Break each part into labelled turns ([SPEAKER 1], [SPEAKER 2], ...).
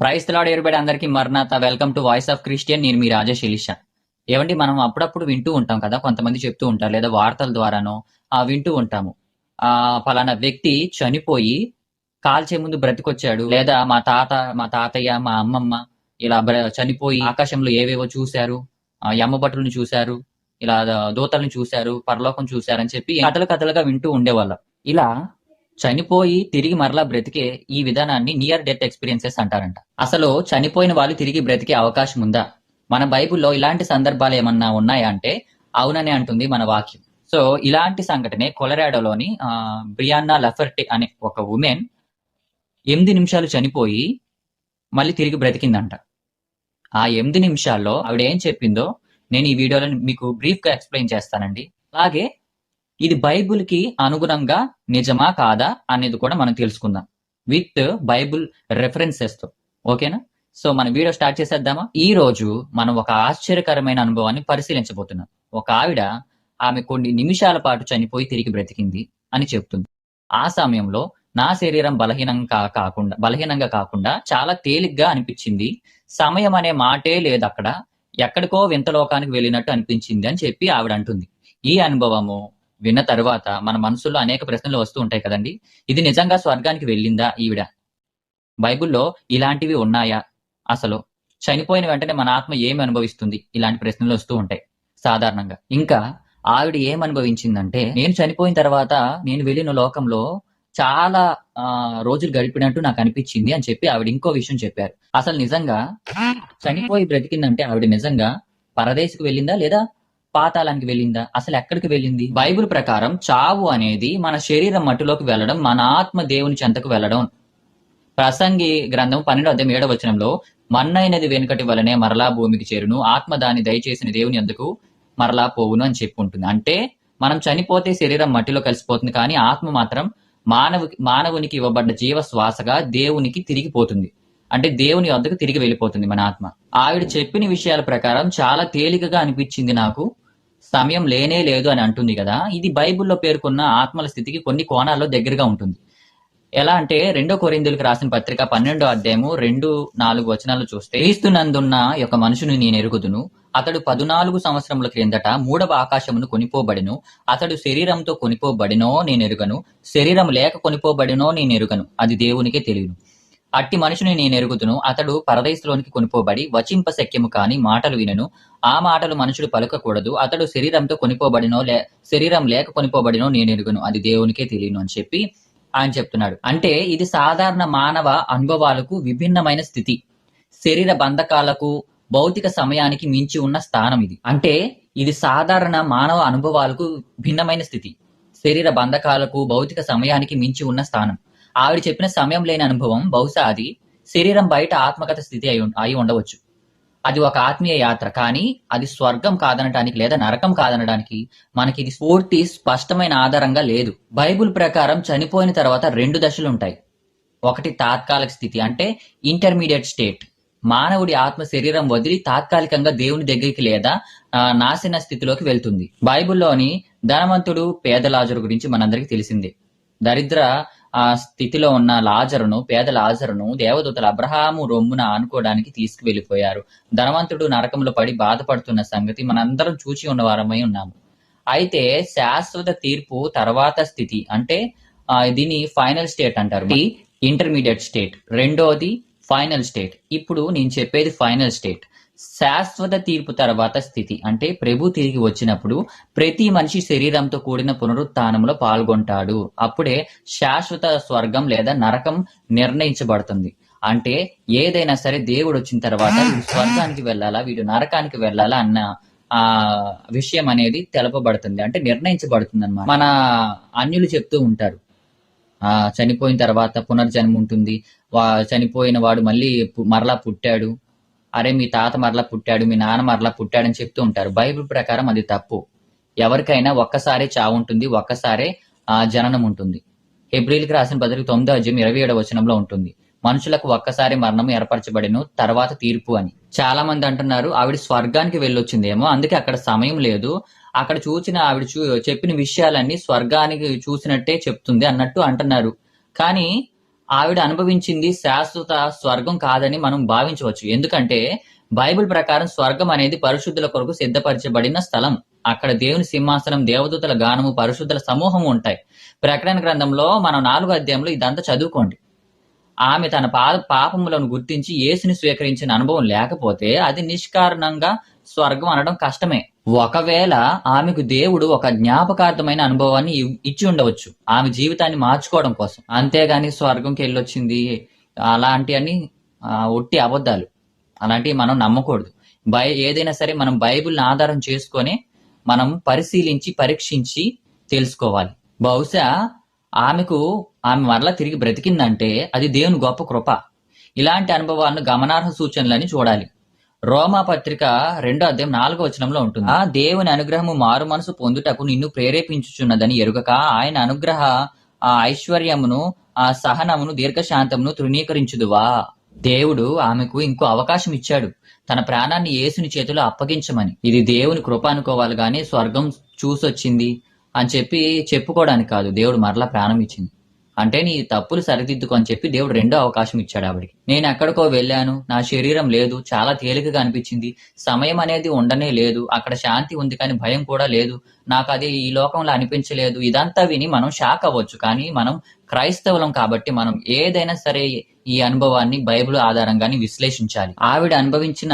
[SPEAKER 1] Price lord ఎరుబడి అందరికీ మర్నాత. Welcome to voice of Christian. నేను మీ రాజా ఇలిషా ఏమండి మనం అప్పుడప్పుడు వింటూ ఉంటాం కదా కొంతమంది చెప్తూ ఉంటారు లేదా వార్తల ద్వారానో ఆ వింటూ ఉంటాము. ఆ ఫలానా వ్యక్తి చనిపోయి కాల్చే ముందు బ్రతికొచ్చాడు లేదా మా తాత మా తాతయ్య మా అమ్మమ్మ ఇలా బ్ర- చనిపోయి ఆకాశంలో ఏవేవో చూశారు ఆ యమ్మబట్టులను చూశారు ఇలా దూతలను చూశారు పరలోకం చూశారు అని చెప్పి కథలు కథలుగా వింటూ ఉండేవాళ్ళం. ఇలా చనిపోయి తిరిగి మరలా బ్రతికే ఈ విధానాన్ని నియర్ డెత్ ఎక్స్పీరియన్సెస్ అంటారంట. అసలు చనిపోయిన వాళ్ళు తిరిగి బ్రతికే అవకాశం ఉందా? మన బైబిల్లో ఇలాంటి సందర్భాలు ఏమన్నా ఉన్నాయా అంటే అవునని అంటుంది మన వాక్యం. సో ఇలాంటి సంఘటనే కొలరాడోలోని బ్రియాన్నా లఫర్టే అనే ఒక ఉమెన్ ఎనిమిది నిమిషాలు చనిపోయి మళ్ళీ తిరిగి బ్రతికిందంట. ఆ ఎనిమిది నిమిషాల్లో ఆవిడ ఏం చెప్పిందో నేను ఈ వీడియోలో మీకు బ్రీఫ్గా ఎక్స్ప్లెయిన్ చేస్తానండి. అలాగే ఇది బైబుల్కి అనుగుణంగా నిజమా కాదా అనేది కూడా మనం తెలుసుకుందాం. విత్ బైబుల్ రెఫరెన్సెస్తో. ఓకేనా? సో మన వీడియో స్టార్ట్ చేసేద్దామా? ఈ రోజు మనం ఒక ఆశ్చర్యకరమైన అనుభవాన్ని పరిశీలించబోతున్నాం. ఒక ఆవిడ ఆమె కొన్ని నిమిషాల పాటు చనిపోయి తిరిగి బ్రతికింది అని చెప్తుంది. ఆ సమయంలో నా శరీరం బలహీనంగా కాకుండా బలహీనంగా కాకుండా చాలా తేలిగ్గా అనిపించింది. సమయం అనే మాటే లేదు అక్కడ ఎక్కడికో వింత లోకానికి వెళ్ళినట్టు అనిపించింది అని చెప్పి ఆవిడ అంటుంది. ఈ అనుభవము విన్న తర్వాత మన మనసులో అనేక ప్రశ్నలు వస్తూ ఉంటాయి కదండి. ఇది నిజంగా స్వర్గానికి వెళ్ళిందా ఈవిడ? బైబిల్లో ఇలాంటివి ఉన్నాయా? అసలు చనిపోయిన వెంటనే మన ఆత్మ ఏమి అనుభవిస్తుంది? ఇలాంటి ప్రశ్నలు వస్తూ ఉంటాయి సాధారణంగా. ఇంకా ఆవిడ ఏం అనుభవించిందంటే నేను చనిపోయిన తర్వాత నేను వెళ్ళిన లోకంలో చాలా రోజులు గడిపినట్టు నాకు అనిపించింది అని చెప్పి ఆవిడ ఇంకో విషయం చెప్పారు. అసలు నిజంగా చనిపోయి బ్రతికిందంటే ఆవిడ నిజంగా పరదేశకు వెళ్ళిందా లేదా పాతాళానికి వెళ్ళిందా? అసలు ఎక్కడికి వెళ్ళింది? బైబిల్ ప్రకారం చావు అనేది మన శరీరం మట్టిలోకి వెళ్ళడం మన ఆత్మ దేవుని చెంతకు వెళ్ళడం. ప్రసంగి గ్రంథం పన్నెండు అధ్యాయం ఏడవ వచనంలో మన్నైనది వెనుకటి వలనే మరలా భూమికి చేరును ఆత్మ దాన్ని దయచేసిన దేవుని ఎందుకు మరలా పోవును అని చెప్పి ఉంటుంది. అంటే మనం చనిపోతే శరీరం మట్టిలో కలిసిపోతుంది కానీ ఆత్మ మాత్రం మానవు మానవునికి ఇవ్వబడ్డ జీవ శ్వాసగా దేవునికి తిరిగి పోతుంది. అంటే దేవుని వద్దకు తిరిగి వెళ్ళిపోతుంది మన ఆత్మ. ఆవిడ చెప్పిన విషయాల ప్రకారం చాలా తేలికగా అనిపించింది నాకు. సమయం లేనే లేదు అని అంటుంది కదా. ఇది బైబిల్లో పేర్కొన్న ఆత్మల స్థితికి కొన్ని కోణాల్లో దగ్గరగా ఉంటుంది. ఎలా అంటే రెండో కొరిందులకు రాసిన పత్రిక పన్నెండో అధ్యాయము రెండు నాలుగు వచనాలు చూస్తే క్రీస్తునందున్న యొక్క మనుషుని నేను ఎరుగుదును. అతడు పదునాలుగు సంవత్సరముల క్రిందట మూడవ ఆకాశమును కొనిపోబడిను. అతడు శరీరంతో కొనిపోబడినో నేను ఎరుగను. శరీరం లేక కొనిపోబడినో నేను ఎరుగను. అది దేవునికే తెలియను అట్టి మనుషుని నేను ఎరుగుతును అతడు పరదేశంలోనికి కొనిపోబడి వచింప శక్యము కాని మాటలు వినను. ఆ మాటలు మనుషుడు పలకకూడదు అతడు శరీరంతో కొనిపోబడినో లే శరీరం లేక కొనిపోబడినో నేను ఎరుగును అది దేవునికే తెలియను అని చెప్పి ఆయన చెప్తున్నాడు. అంటే ఇది సాధారణ మానవ అనుభవాలకు విభిన్నమైన స్థితి. శరీర బంధకాలకు భౌతిక సమయానికి మించి ఉన్న స్థానం ఇది. అంటే ఇది సాధారణ మానవ అనుభవాలకు భిన్నమైన స్థితి. శరీర బంధకాలకు భౌతిక సమయానికి మించి ఉన్న స్థానం. ఆవిడ చెప్పిన సమయం లేని అనుభవం బహుశా అది శరీరం బయట ఆత్మగత స్థితి అయి అయి ఉండవచ్చు. అది ఒక ఆత్మీయ యాత్ర కానీ అది స్వర్గం కాదనడానికి లేదా నరకం కాదనడానికి మనకి ఇది పూర్తి స్పష్టమైన ఆధారంగా లేదు. బైబిల్ ప్రకారం చనిపోయిన తర్వాత రెండు దశలు ఉంటాయి ఒకటి తాత్కాలిక స్థితి అంటే ఇంటర్మీడియట్ స్టేట్. మానవుడి ఆత్మ శరీరం వదిలి తాత్కాలికంగా దేవుని దగ్గరికి లేదా నాశన స్థితిలోకి వెళ్తుంది. బైబిల్లోని ధనవంతుడు పేదలాజరు గురించి మనందరికీ తెలిసిందే. దరిద్ర ఆ స్థితిలో ఉన్న లాజరును పేద లాజరును దేవదూతలు అబ్రహాము రొమ్మున ఆనుకోవడానికి తీసుకువెళ్ళిపోయారు ధనవంతుడు నరకంలో పడి బాధపడుతున్న సంగతి మనందరం చూచి ఉన్నవారమై ఉన్నాము. అయితే శాశ్వత తీర్పు తర్వాత స్థితి అంటే దీని దీన్ని ఫైనల్ స్టేట్ అంటారు. ఇది ఇంటర్మీడియట్ స్టేట్. రెండోది ఫైనల్ స్టేట్. ఇప్పుడు నేను చెప్పేది ఫైనల్ స్టేట్. శాశ్వత తీర్పు తర్వాత స్థితి. అంటే ప్రభు తిరిగి వచ్చినప్పుడు ప్రతి మనిషి శరీరంతో కూడిన పునరుత్థానంలో పాల్గొంటాడు. అప్పుడే శాశ్వత స్వర్గం లేదా నరకం నిర్ణయించబడుతుంది. అంటే ఏదైనా సరే దేవుడు వచ్చిన తర్వాత వీడు స్వర్గానికి వెళ్ళాలా వీడు నరకానికి వెళ్ళాలా అన్న ఆ విషయం అనేది తెలపబడుతుంది. అంటే నిర్ణయించబడుతుంది అనమాట మన అన్యులు చెప్తూ ఉంటారు. ఆ చనిపోయిన తర్వాత పునర్జన్మ ఉంటుంది. వా చనిపోయిన వాడు మళ్ళీ మరలా పుట్టాడు. అరే మీ తాత మరలా పుట్టాడు మీ నాన్న మరలా పుట్టాడని చెప్తూ ఉంటారు. బైబిల్ ప్రకారం అది తప్పు. ఎవరికైనా ఒక్కసారే చావు ఉంటుంది ఒక్కసారే ఆ జననం ఉంటుంది. హెబ్రిల్కి రాసిన పత్రిక తొమ్మిదో అధ్యయం ఇరవై ఏడవ వచనంలో ఉంటుంది. మనుషులకు ఒక్కసారి మరణం ఏర్పరచబడిను తర్వాత తీర్పు అని. చాలా మంది అంటున్నారు ఆవిడ స్వర్గానికి వెళ్ళొచ్చిందేమో అందుకే అక్కడ సమయం లేదు. అక్కడ చూసిన ఆవిడ చూ చెప్పిన విషయాలన్నీ స్వర్గానికి చూసినట్టే చెప్తుంది అన్నట్టు అంటున్నారు. కానీ ఆవిడ అనుభవించింది శాశ్వత స్వర్గం కాదని మనం భావించవచ్చు. ఎందుకంటే బైబిల్ ప్రకారం స్వర్గం అనేది పరిశుద్ధుల కొరకు సిద్ధపరచబడిన స్థలం. అక్కడ దేవుని సింహాసనం దేవదూతల గానము పరిశుద్ధుల సమూహం ఉంటాయి. ప్రకటన గ్రంథంలో మనం నాలుగో అధ్యాయంలో ఇదంతా చదువుకోండి. ఆమె తన పా పాపములను గుర్తించి యేసుని స్వీకరించిన అనుభవం లేకపోతే అది నిష్కారణంగా స్వర్గం అనడం కష్టమే. ఒకవేళ ఆమెకు దేవుడు ఒక జ్ఞాపకార్థమైన అనుభవాన్ని ఇచ్చి ఉండవచ్చు. ఆమె జీవితాన్ని మార్చుకోవడం కోసం. అంతేగాని స్వర్గంకి వెళ్ళొచ్చింది అలాంటి అని ఒట్టి అబద్ధాలు. అలాంటివి మనం నమ్మకూడదు. బై ఏదైనా సరే మనం బైబిల్ని ఆధారం చేసుకొని మనం పరిశీలించి పరీక్షించి తెలుసుకోవాలి. బహుశా ఆమెకు ఆమె మరలా తిరిగి బ్రతికిందంటే అది దేవుని గొప్ప కృప. ఇలాంటి అనుభవాలను గమనార్హ సూచనలని చూడాలి. రోమా పత్రిక రెండో అధ్యాయం నాలుగో వచనంలో ఉంటుంది. ఆ దేవుని అనుగ్రహము మారు మనసు పొందుటకు నిన్ను ప్రేరేపించుచున్నదని ఎరుగక ఆయన అనుగ్రహ ఆ ఐశ్వర్యమును ఆ సహనమును దీర్ఘశాంతమును తృణీకరించుదువా? దేవుడు ఆమెకు ఇంకో అవకాశం ఇచ్చాడు. తన ప్రాణాన్ని యేసుని చేతిలో అప్పగించమని. ఇది దేవుని కృప అనుకోవాలి గాని స్వర్గం చూసొచ్చింది అని చెప్పి చెప్పుకోవడానికి కాదు. దేవుడు మరలా ప్రాణం ఇచ్చింది. అంటే నీ తప్పులు సరిదిద్దుకో అని చెప్పి దేవుడు రెండో అవకాశం ఇచ్చాడు ఆవిడికి. నేను ఎక్కడికో వెళ్ళాను నా శరీరం లేదు చాలా తేలికగా అనిపించింది సమయం అనేది ఉండనే లేదు అక్కడ శాంతి ఉంది కానీ భయం కూడా లేదు నాకు అది ఈ లోకంలో అనిపించలేదు ఇదంతా విని మనం షాక్ అవ్వచ్చు కానీ మనం క్రైస్తవులం కాబట్టి మనం ఏదైనా సరే ఈ అనుభవాన్ని బైబిల్ ఆధారంగానే విశ్లేషించాలి. ఆవిడ అనుభవించిన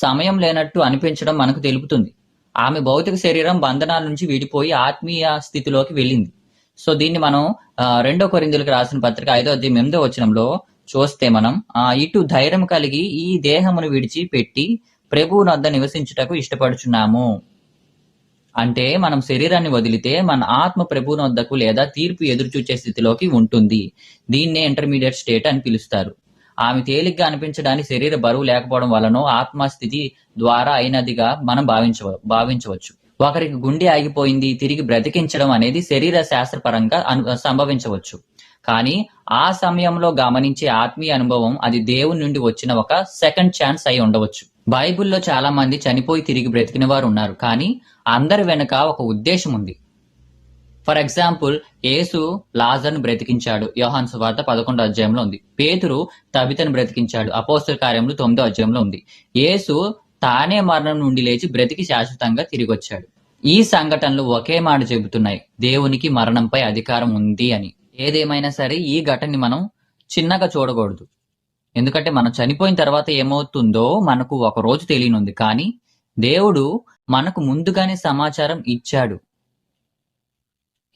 [SPEAKER 1] సమయం లేనట్టు అనిపించడం మనకు తెలుపుతుంది. ఆమె భౌతిక శరీరం బంధనాల నుంచి విడిపోయి ఆత్మీయ స్థితిలోకి వెళ్ళింది. సో దీన్ని మనం రెండో కొరిందులకు రాసిన పత్రిక ఐదో అధ్యాయం ఎనిమిదో వచనంలో చూస్తే మనం ఆ, ఇటు ధైర్యం కలిగి ఈ దేహమును విడిచి పెట్టి ప్రభువు నొద్ద నివసించుటకు ఇష్టపడుచున్నాము. అంటే మనం శరీరాన్ని వదిలితే మన ఆత్మ ప్రభువుని వద్దకు లేదా తీర్పు ఎదురుచూచే స్థితిలోకి ఉంటుంది. దీన్నే ఇంటర్మీడియట్ స్టేట్ అని పిలుస్తారు. ఆమె తేలిగ్గా అనిపించడానికి శరీర బరువు లేకపోవడం వలన ఆత్మస్థితి ద్వారా అయినదిగా మనం భావించవ భావించవచ్చు. ఒకరికి గుండె ఆగిపోయింది తిరిగి బ్రతికించడం అనేది శరీర శాస్త్రపరంగా అను- సంభవించవచ్చు. కానీ ఆ సమయంలో గమనించే ఆత్మీయ అనుభవం అది దేవుని నుండి వచ్చిన ఒక సెకండ్ ఛాన్స్ అయి ఉండవచ్చు. బైబిల్లో చాలా మంది చనిపోయి తిరిగి బ్రతికిన వారు ఉన్నారు కానీ అందరి వెనుక ఒక ఉద్దేశం ఉంది. ఫర్ ఎగ్జాంపుల్ యేసు లాజర్ను బ్రతికించాడు. యోహాన్ సువార్త పదకొండో అధ్యాయంలో ఉంది. పేతురు తబితను బ్రతికించాడు. అపోస్తల కార్యములు తొమ్మిదో అధ్యాయంలో ఉంది. యేసు తానే మరణం నుండి లేచి బ్రతికి శాశ్వతంగా తిరిగి వచ్చాడు ఈ సంఘటనలు ఒకే మాట చెబుతున్నాయి దేవునికి మరణంపై అధికారం ఉంది అని. ఏదేమైనా సరే ఈ ఘటనని మనం చిన్నగా చూడకూడదు. ఎందుకంటే మనం చనిపోయిన తర్వాత ఏమవుతుందో మనకు ఒక రోజు తెలియనుంది. కానీ దేవుడు మనకు ముందుగానే సమాచారం ఇచ్చాడు.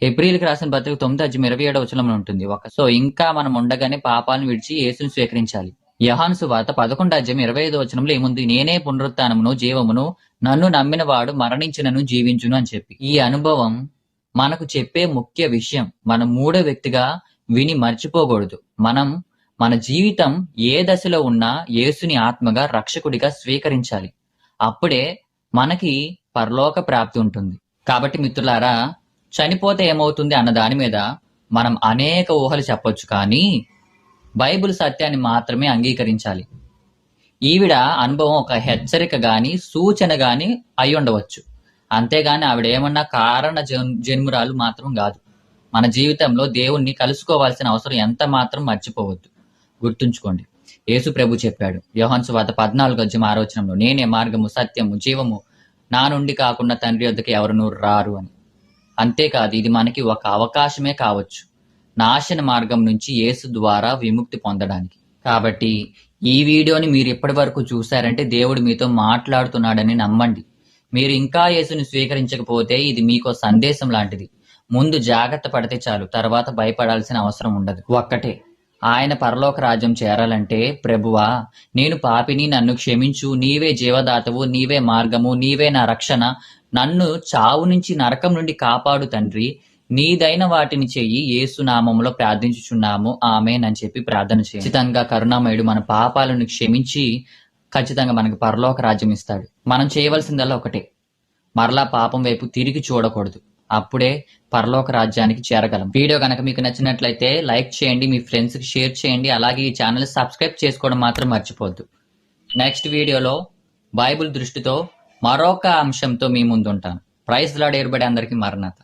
[SPEAKER 1] ఏప్రిల్కి రాసిన పత్రిక తొమ్మిది అధ్యాయం ఇరవై ఏడవ వచనంలో ఉంటుంది. ఒక సో ఇంకా మనం ఉండగానే పాపాలను విడిచి యేసును స్వీకరించాలి. యహాన్సు వార్త పదకొండు అధ్యాయం ఇరవై ఐదు వచనంలో ఏముంది? నేనే పునరుత్నమును జీవమును నన్ను నమ్మిన వాడు మరణించినను జీవించును అని చెప్పి. ఈ అనుభవం మనకు చెప్పే ముఖ్య విషయం. మనం మూడో వ్యక్తిగా విని మర్చిపోకూడదు. మనం మన జీవితం ఏ దశలో ఉన్నా యేసుని ఆత్మగా రక్షకుడిగా స్వీకరించాలి. అప్పుడే మనకి పరలోక ప్రాప్తి ఉంటుంది. కాబట్టి మిత్రులారా చనిపోతే ఏమవుతుంది అన్న దాని మీద మనం అనేక ఊహలు చెప్పొచ్చు. కానీ బైబిల్ సత్యాన్ని మాత్రమే అంగీకరించాలి. ఈవిడ అనుభవం ఒక హెచ్చరిక గాని సూచన గాని అయి ఉండవచ్చు. అంతేగాని ఆవిడ ఏమన్నా కారణ జన్- జన్మురాలు మాత్రం కాదు. మన జీవితంలో దేవుణ్ణి కలుసుకోవాల్సిన అవసరం ఎంత మాత్రం మర్చిపోవద్దు. గుర్తుంచుకోండి. యేసు ప్రభు చెప్పాడు యోహాన్ వాత పద్నాలుగు అధ్యాయం ఆరోచనంలో నేనే మార్గము సత్యము జీవము. నా నుండి కాకుండా తండ్రి వద్దకు ఎవరునూ రారు అని. అంతేకాదు ఇది మనకి ఒక అవకాశమే కావచ్చు. నాశన మార్గం నుంచి యేసు ద్వారా విముక్తి పొందడానికి. కాబట్టి ఈ వీడియోని మీరు ఇప్పటి వరకు చూసారంటే దేవుడు మీతో మాట్లాడుతున్నాడని నమ్మండి. మీరు ఇంకా యేసుని స్వీకరించకపోతే ఇది మీకో సందేశం లాంటిది. ముందు జాగ్రత్త పడితే చాలు తర్వాత భయపడాల్సిన అవసరం ఉండదు. ఒక్కటే ఆయన పరలోక రాజ్యం చేరాలంటే ప్రభువా నేను పాపిని నన్ను క్షమించు నీవే జీవదాతవు నీవే మార్గము నీవే నా రక్షణ నన్ను చావు నుంచి నరకం నుండి కాపాడు తండ్రి. నీదైన వాటిని చెయ్యి యేసు నామంలో ప్రార్థించుచున్నాము. ఆమెన్ అని చెప్పి ప్రార్థన చేయి ఖచ్చితంగా కరుణామయుడు మన పాపాలను క్షమించి ఖచ్చితంగా మనకు పరలోక రాజ్యం ఇస్తాడు. మనం చేయవలసిందల్లా ఒకటే. మరలా పాపం వైపు తిరిగి చూడకూడదు. అప్పుడే పరలోక రాజ్యానికి చేరగలం. వీడియో కనుక మీకు నచ్చినట్లయితే లైక్ చేయండి మీ ఫ్రెండ్స్కి షేర్ చేయండి. అలాగే ఈ ఛానల్ సబ్స్క్రైబ్ చేసుకోవడం మాత్రం మర్చిపోద్దు నెక్స్ట్ వీడియోలో బైబిల్ దృష్టితో మరొక అంశంతో మీ ముందుంటాను. ప్రైజ్ లాడ్ ఏర్పడే అందరికీ మరణత.